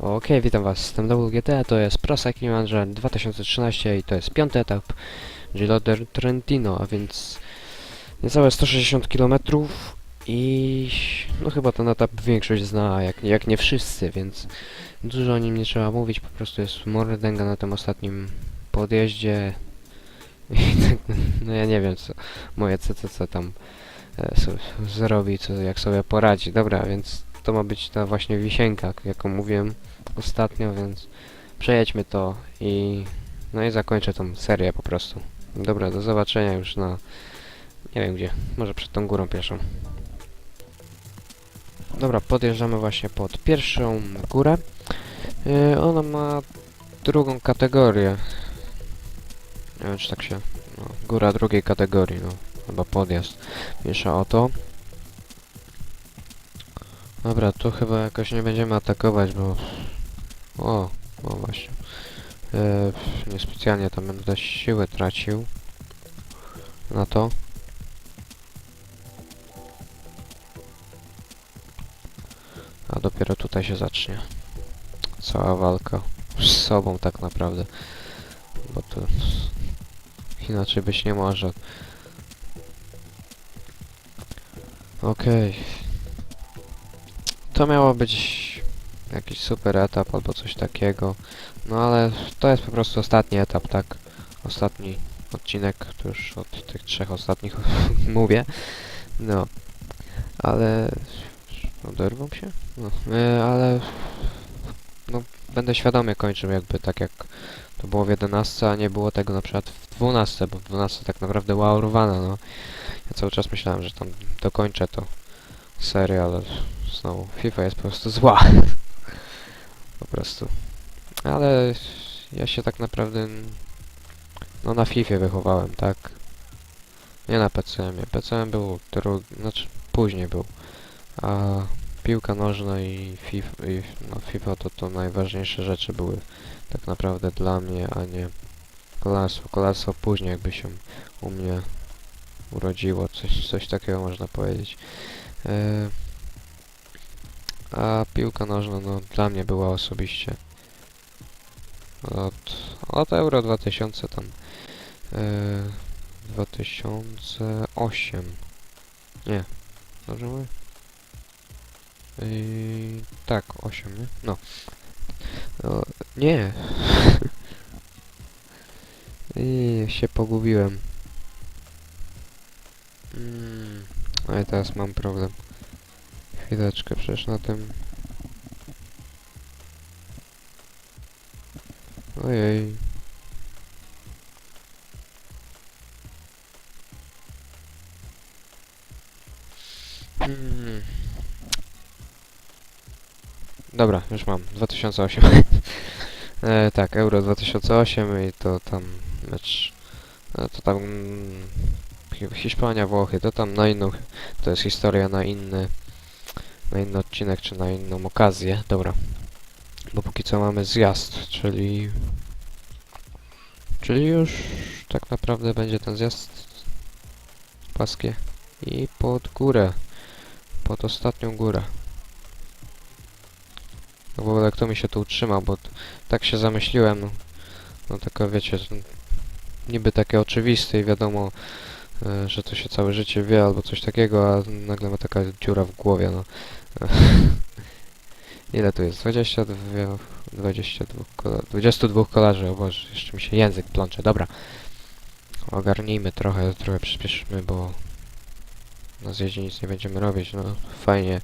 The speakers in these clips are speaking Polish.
Okej, witam was, jestem WGT, to jest Prosa Kilimanjaro 2013 i to jest piąty etap Giro del Trentino, a więc niecałe 160 km i no chyba ten etap większość zna, jak, jak nie wszyscy, więc dużo o nim nie trzeba mówić, po prostu jest mordęga na tym ostatnim podjeździe. I tak, no ja nie wiem co moje CCC tam e, so, zrobi, co, jak sobie poradzi, dobra, więc to ma być ta właśnie wisienka, jaką mówiłem ostatnio, więc przejedźmy to i no i zakończę tą serię po prostu. Dobra, do zobaczenia już na nie wiem gdzie, może przed tą górą pierwszą. Dobra, podjeżdżamy właśnie pod pierwszą górę. Yy, ona ma drugą kategorię. Nie wiem czy tak się... No, góra drugiej kategorii, no. Chyba podjazd. Mniejsza o to. Dobra, tu chyba jakoś nie będziemy atakować, bo... O, o właśnie. E, niespecjalnie tam będę siłę tracił. Na to. A dopiero tutaj się zacznie. Cała walka. Z sobą tak naprawdę. Bo to... Inaczej być nie może. Okej. To miało być jakiś super etap albo coś takiego. No ale to jest po prostu ostatni etap, tak? Ostatni odcinek, to już od tych trzech ostatnich mówię. No. Ale... Oderwą się? No, e, ale... No, będę świadomie kończył jakby tak jak to było w 11, a nie było tego na przykład w 12, bo w 12 tak naprawdę była urwana, no. Ja cały czas myślałem, że tam dokończę to serię, ale znowu FIFA jest po prostu zła. po prostu. Ale ja się tak naprawdę no na FIFA wychowałem, tak? Nie na PCM-ie. PCM był drugi, znaczy później był. A piłka nożna i FIFA, i, no FIFA to, to najważniejsze rzeczy były tak naprawdę dla mnie, a nie kolarstwo. Kolarstwo później jakby się u mnie urodziło, coś, coś takiego można powiedzieć. E, a piłka nożna, no dla mnie była osobiście od, od Euro 2000 tam e, 2008 nie, dobrze mówię? Yy, tak, 8, nie? No. O, nie. I się pogubiłem. Mm, no i teraz mam problem. Chwileczkę, przecież na tym... Ojej. Hmm. Dobra, już mam. 2008. e, tak, Euro 2008 i to tam mecz... E, to tam... Hi- Hiszpania, Włochy, to tam na inną... To jest historia na inny... Na inny odcinek, czy na inną okazję. Dobra. Bo póki co mamy zjazd, czyli... Czyli już tak naprawdę będzie ten zjazd paskie i pod górę. Pod ostatnią górę. No w ogóle kto mi się tu utrzymał, bo tak się zamyśliłem, no, no tylko wiecie, niby takie oczywiste i wiadomo, że to się całe życie wie albo coś takiego, a nagle ma taka dziura w głowie, no. Ile tu jest? 22, 22, kola 22 kolarzy, o Boże, jeszcze mi się język plącze, dobra. Ogarnijmy trochę, trochę przyspieszymy, bo na zjeździe nic nie będziemy robić, no fajnie,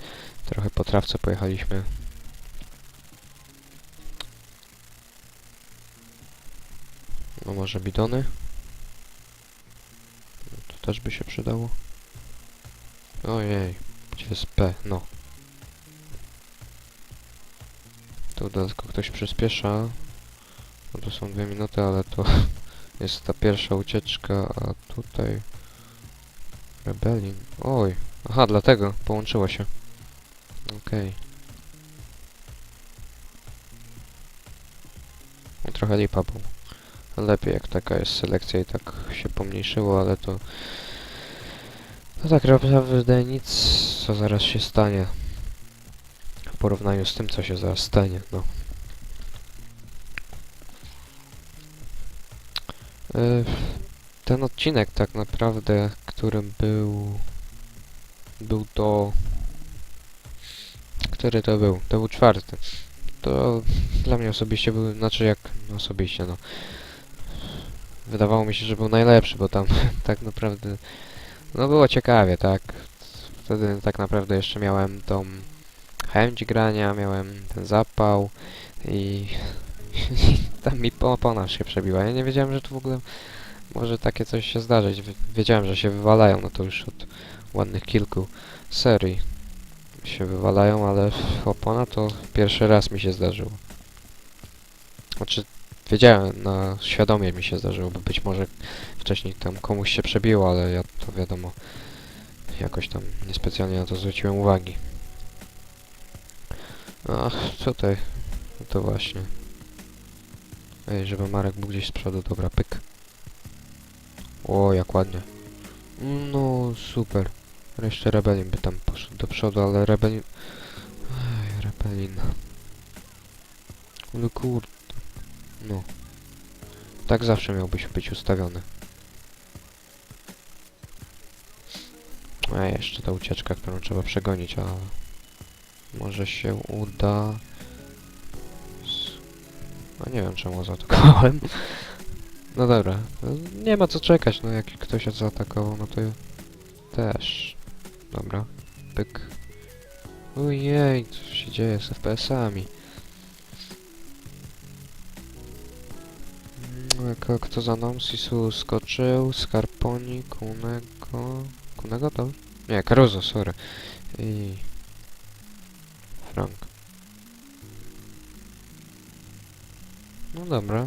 trochę po trawce pojechaliśmy. No może bidony? Też by się przydało. Ojej, gdzie jest P? No. Tu dodatkowo ktoś przyspiesza. No to są dwie minuty, ale to jest ta pierwsza ucieczka, a tutaj... Rebellion. Oj. Aha, dlatego połączyło się. Okej. No Trochę lipa, bo lepiej jak taka jest selekcja i tak się pomniejszyło, ale to... No tak naprawdę nic, co zaraz się stanie. W porównaniu z tym, co się zaraz stanie, no. Yy, ten odcinek tak naprawdę, którym był... Był to... Który to był? To był czwarty. To dla mnie osobiście był, znaczy jak osobiście, no. Wydawało mi się, że był najlepszy, bo tam tak naprawdę... No było ciekawie, tak. Wtedy tak naprawdę jeszcze miałem tą chęć grania, miałem ten zapał i, tam mi opona się przebiła. Ja nie wiedziałem, że to w ogóle może takie coś się zdarzyć. Wi- Wiedziałem, że się wywalają, no to już od ładnych kilku serii się wywalają, ale opona to pierwszy raz mi się zdarzyło. Znaczy, wiedziałem, na świadomie mi się zdarzyło, bo być może wcześniej tam komuś się przebiło, ale ja to wiadomo, jakoś tam niespecjalnie na to zwróciłem uwagi. Ach, tutaj, no to właśnie. Ej, żeby Marek był gdzieś z przodu, dobra, pyk. O, jak ładnie. No, super. Jeszcze Rebelin by tam poszedł do przodu, ale Rebelin... Ej, Rebelin. No kurde. No. Tak zawsze miałbyś być ustawiony. A jeszcze ta ucieczka, którą trzeba przegonić, a może się uda. No nie wiem czemu zaatakowałem. No dobra, nie ma co czekać, no jak ktoś zaatakował, no to też. Dobra, pyk. Ojej, co się dzieje z FPS-ami? Kto za mną? Sisu skoczył, Scarponi, Kunego... Kunego to? Nie, Caruso, sorry. I... Frank. No dobra.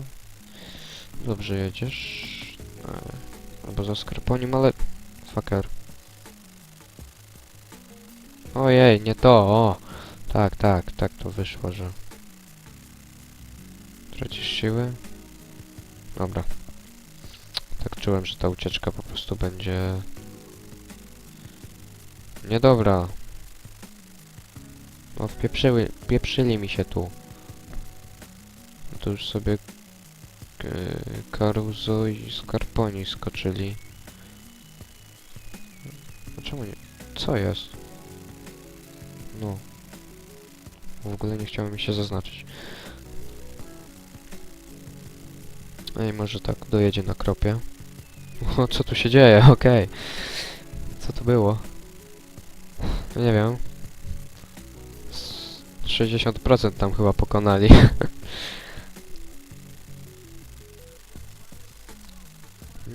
Dobrze jedziesz. E, Albo za Scarponim, ale... Fucker. Ojej, nie to, o! Tak, tak, tak to wyszło, że... Tracisz siły? Dobra. Tak czułem, że ta ucieczka po prostu będzie... Niedobra. No wpieprzyły, pieprzyli mi się tu. No to już sobie... Caruso i Scarponi skoczyli. A czemu nie? Co jest? No. W ogóle nie chciało mi się zaznaczyć. Ej, może tak dojedzie na kropie. O, co tu się dzieje? Okej. Co to było? No Nie wiem. Z 60% tam chyba pokonali.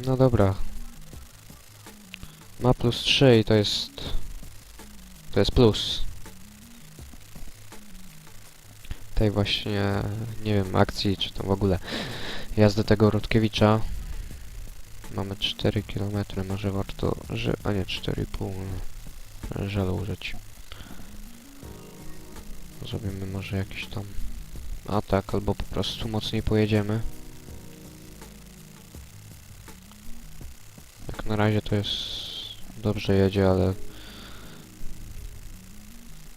no dobra. Ma plus 3 i to jest... To jest plus. Tej właśnie, nie wiem, akcji, czy tam w ogóle jazdy tego Rutkiewicza. Mamy 4 km, może warto, że, a nie 4,5, no, żelu użyć. Zrobimy może jakiś tam atak, albo po prostu mocniej pojedziemy. Jak na razie to jest... dobrze jedzie, ale...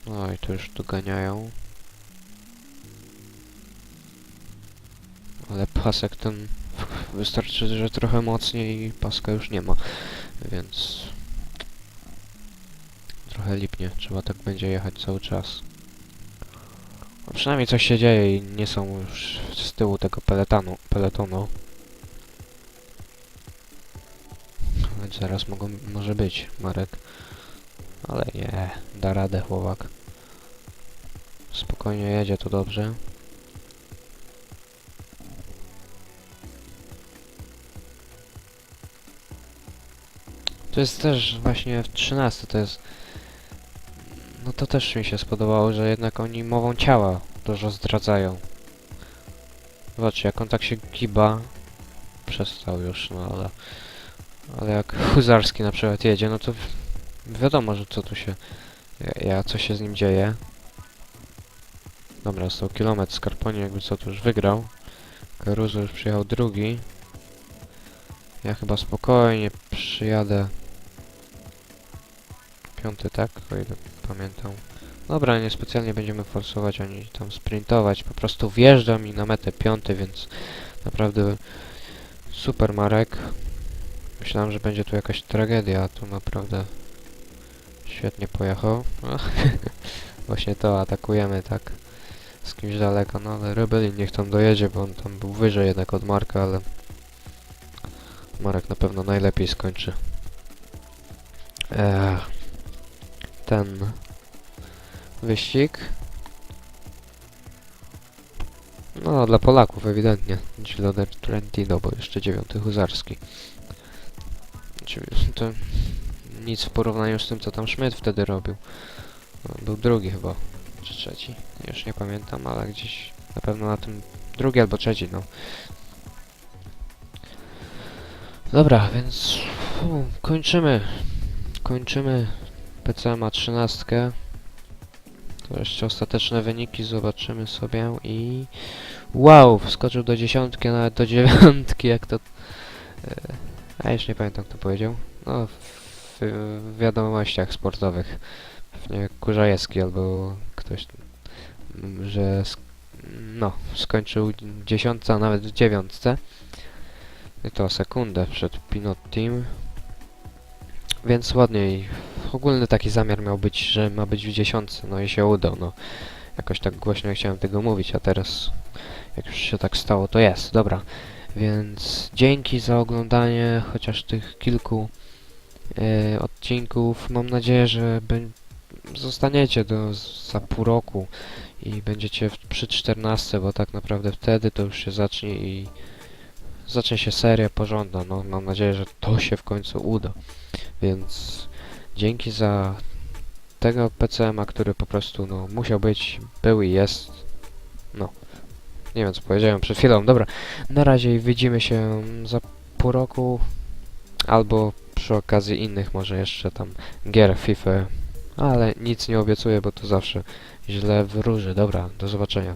No i to już doganiają. Pasek ten wystarczy, że trochę mocniej i paska już nie ma, więc trochę lipnie, trzeba tak będzie jechać cały czas. A przynajmniej coś się dzieje i nie są już z tyłu tego peletanu, peletonu. Więc zaraz mogą, może być Marek. Ale nie, da radę chłopak. Spokojnie jedzie to dobrze. To jest też właśnie w 13 to jest... No to też mi się spodobało, że jednak oni mową ciała dużo zdradzają. Zobaczcie, jak on tak się giba... Przestał już, no ale... Ale jak Huzarski na przykład jedzie, no to wi- wiadomo, że co tu się... Ja, co się z nim dzieje. Dobra, stał kilometr Scarponi jakby co tu już wygrał. Caruso już przyjechał drugi. Ja chyba spokojnie przyjadę. Piąty, tak? O ile pamiętam. Dobra, nie specjalnie będziemy forsować ani tam sprintować. Po prostu wjeżdżam i na metę piąty, więc naprawdę Super Marek. Myślałem, że będzie tu jakaś tragedia, a tu naprawdę świetnie pojechał. Właśnie to atakujemy tak z kimś daleko, no ale Rebelin niech tam dojedzie, bo on tam był wyżej jednak od Marka, ale Marek na pewno najlepiej skończy. Ech, ten wyścig. No, dla Polaków ewidentnie. Loader Trentino, bo jeszcze dziewiąty huzarski. Znaczy, To nic w porównaniu z tym, co tam Schmidt wtedy robił. No, był drugi chyba, czy trzeci. Już nie pamiętam, ale gdzieś na pewno na tym drugi albo trzeci, no. Dobra, więc kończymy. Kończymy PCMA 13. To jeszcze ostateczne wyniki zobaczymy sobie i... Wow, wskoczył do dziesiątki, nawet do dziewiątki, jak to... e, A już nie pamiętam kto powiedział. No, w, w wiadomościach sportowych. Pewnie Kurzajewski albo ktoś, że no, skończył dziesiątce, nawet w dziewiątce. I to sekundę przed Pinot Team. Więc ładniej. Ogólny taki zamiar miał być, że ma być w dziesiątce, no i się udał, no. Jakoś tak głośno nie chciałem tego mówić, a teraz jak już się tak stało, to jest. Dobra. Więc dzięki za oglądanie chociaż tych kilku e, odcinków. Mam nadzieję, że zostaniecie do za pół roku i będziecie w, przy 14, bo tak naprawdę wtedy to już się zacznie i zacznie się seria porządna. No, mam nadzieję, że to się w końcu uda. Więc dzięki za tego PCM-a, który po prostu no, musiał być, był i jest. No, nie wiem co powiedziałem przed chwilą. Dobra, na razie widzimy się za pół roku albo przy okazji innych może jeszcze tam gier FIFA, ale nic nie obiecuję, bo to zawsze źle wróży. Dobra, do zobaczenia.